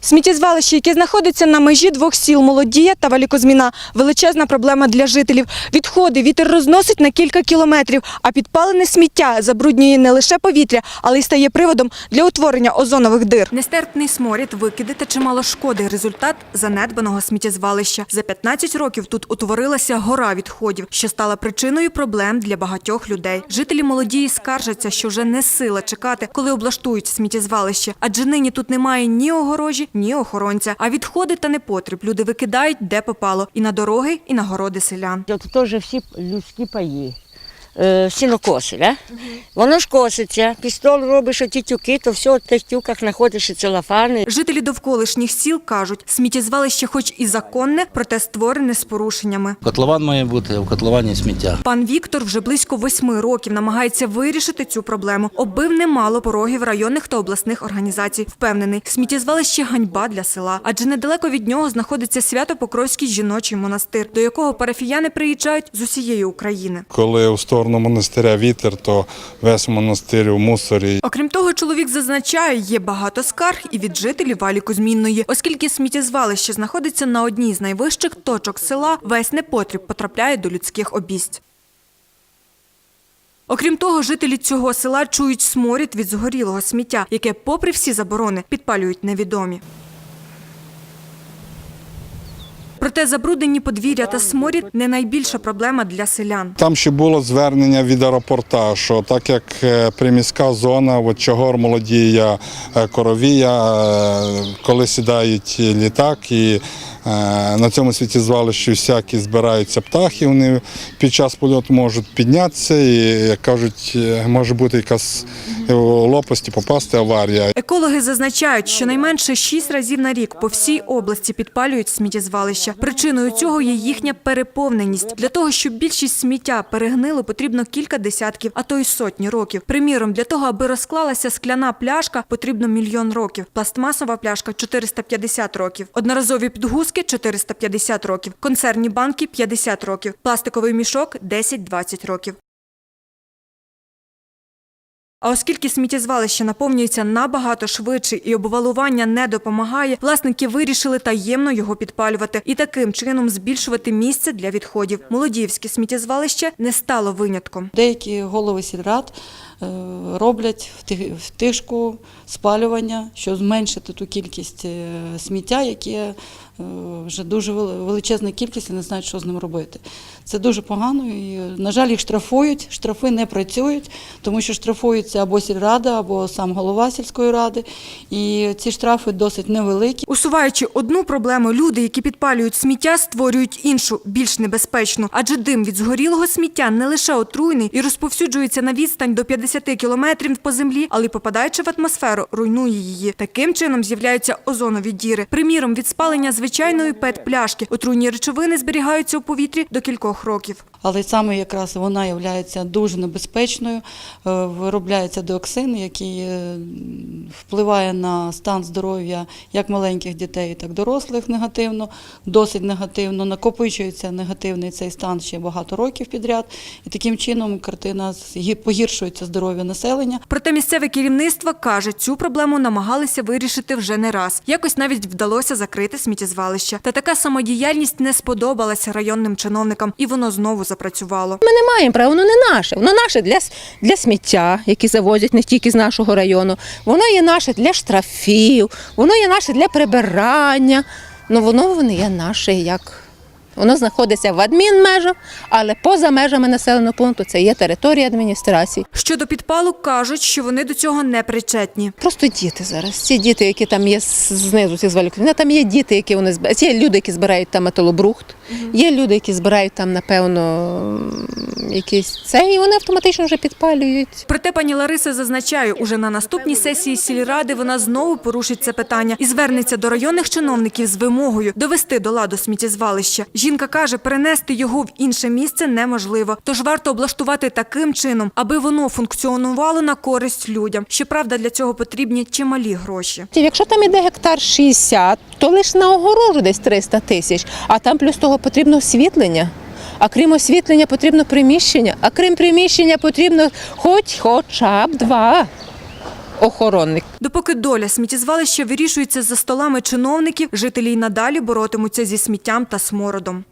Сміттєзвалище, яке знаходиться на межі двох сіл Молодія та Великозміна, величезна проблема для жителів. Відходи вітер розносить на кілька кілометрів, а підпалене сміття забруднює не лише повітря, але й стає приводом для утворення озонових дир. Нестерпний сморід, викиди та чимало шкоди. Результат занедбаного сміттєзвалища. За 15 років тут утворилася гора відходів, що стала причиною проблем для багатьох людей. Жителі Молодії скаржаться, що вже не сила чекати, коли облаштують сміттєзвалище, адже нині тут немає ні огорожі, ні охоронця. А відходи та непотріб люди викидають де попало і на дороги, і на городи селян. Тут теж всі людські паї. Е, сінокоси, да? воно ж коситься, пістол робиш оті тюки, то все в тих тюках знаходиш і целофани. Жителі довколишніх сіл кажуть, сміттєзвалище, хоч і законне, проте створене з порушеннями. Котлован має бути, а в котловані сміття. Пан Віктор вже близько восьми років намагається вирішити цю проблему. Оббив немало порогів районних та обласних організацій. Впевнений, сміттєзвалище ганьба для села, адже недалеко від нього знаходиться Свято-Покровський жіночий монастир, до якого парафіяни приїжджають з усієї України. Коли у сторону монастиря вітер, то весь монастир у мусорі. Окрім того, чоловік зазначає, є багато скарг і від жителів Валі Кузьмінної, оскільки сміттєзвалище знаходиться на одній з найвищих точок села, весь непотріб потрапляє до людських обість. Окрім того, жителі цього села чують сморід від згорілого сміття, яке, попри всі заборони, підпалюють невідомі. Проте забруднені подвір'я та сморід не найбільша проблема для селян. Там ще було звернення від аеропорта, що так як е, приміська зона, от Чогор, Молодія, е, Коровія, е, коли сідають літак і на цьому світі звалищі всякі збираються птахи, вони під час польоту можуть піднятися і, як кажуть, може бути якась в лопасті попасти аварія. Екологи зазначають, що найменше шість разів на рік по всій області підпалюють сміттєзвалища. Причиною цього є їхня переповненість. Для того, щоб більшість сміття перегнило, потрібно кілька десятків, а то й сотні років. Приміром, для того, аби розклалася скляна пляшка, потрібно мільйон років. Пластмасова пляшка 450 років. Одноразові підгузки 450 років. Консервні банки 50 років. Пластиковий мішок 10-20 років. А оскільки сміттєзвалище наповнюється набагато швидше і обвалування не допомагає, власники вирішили таємно його підпалювати і таким чином збільшувати місце для відходів. Молодіївське сміттєзвалище не стало винятком. Деякі голови сільрад е, роблять вти- втишку спалювання, щоб зменшити ту кількість е, сміття, яке вже дуже вели- величезна кількість і не знають, що з ним робити. Це дуже погано і, на жаль, їх штрафують. Штрафи не працюють, тому що штрафується або сільрада, або сам голова сільської ради. І ці штрафи досить невеликі. Усуваючи одну проблему, люди, які підпалюють сміття, створюють іншу, більш небезпечну. Адже дим від згорілого сміття не лише отруйний і розповсюджується на відстань до 50 кілометрів по землі, але й попадаючи в атмосферу, руйнує її. Таким чином з'являються озонові діри. Приміром, від спалення звичайної пет-пляшки отруйні речовини зберігаються у повітрі до кількох років. Але саме якраз вона є дуже небезпечною. Е, Виробляється диоксин, який е, впливає на стан здоров'я як маленьких дітей, так і дорослих негативно, досить негативно. Накопичується негативний цей стан ще багато років підряд. І таким чином картина погіршується здоров'я населення. Проте місцеве керівництво каже, цю проблему намагалися вирішити вже не раз. Якось навіть вдалося закрити сміттєзвалище. Та така самодіяльність не сподобалася районним чиновникам, і воно знову запрацювало. Ми не маємо права, воно не наше. Воно наше для, для сміття, які завозять не тільки з нашого району. Воно є наше для штрафів, воно є наше для прибирання. Ну воно воно є наше як. Воно знаходиться в адмінмежах, але поза межами населеного пункту це є територія адміністрації. Щодо підпалу, кажуть, що вони до цього не причетні. Просто діти зараз. Ці діти, які там є знизу цих звалюк, там є діти, які вони збирають. Є люди, які збирають там металобрухт, є люди, які збирають там, напевно, якісь це, і вони автоматично вже підпалюють. Проте пані Лариса зазначає, уже на наступній сесії сільради вона знову порушить це питання і звернеться до районних чиновників з вимогою довести до ладу сміттєзвалище. Жінка каже, перенести його в інше місце неможливо, тож варто облаштувати таким чином, аби воно функціонувало на користь людям. Щоправда, для цього потрібні чималі гроші. Якщо там іде гектар 60, то лише на огорожу десь 300 тисяч, а там плюс того потрібно освітлення. А крім освітлення, потрібно приміщення, а крім приміщення, потрібно хоч хоча б два. охоронник. Допоки доля сміттєзвалища вирішується за столами чиновників, жителі й надалі боротимуться зі сміттям та смородом.